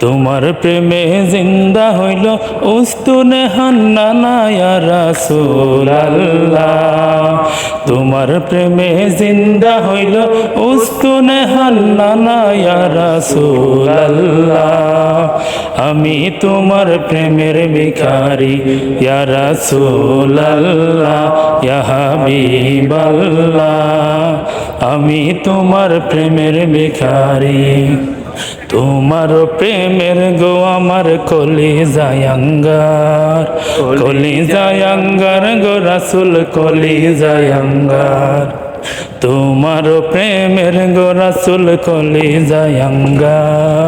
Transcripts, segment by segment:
তোমার প্রেমে জিন্দা হইল উস্তুনে হান্নানা রাসূলুল্লাহ। তোমার প্রেমে জিন্দা হইল উস্তুনে হান্নানা রাসূলুল্লাহ। আমি তোমার প্রেমের ভিখারি ইয়া হাবিবাল্লাহ। আমি তোমার প্রেমের ভিখারি। তোমার প্রেমের গো আমার কলি জায়াঙ্গার কলি জায়াঙ্গার গো রাসুল কলি জায়াঙ্গার তোমার প্রেমের গো রাসুল কলি জায়াঙ্গার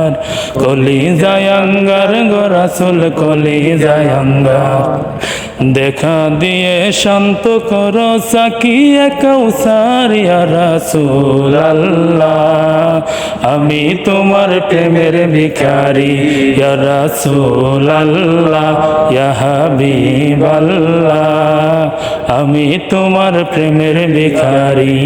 কলি জায়াঙ্গার গো রাসুল কলি জায়াঙ্গার দেখা দিয়ে শান্ত করো সাকিয়া কৌসারিয়া রাসুল আল্লাহ। আমি তোমার প্রেমের ভিখারি, ইয়া রাসুল আল্লাহ, ইয়া আমি তোমার প্রেমের ভিখারি।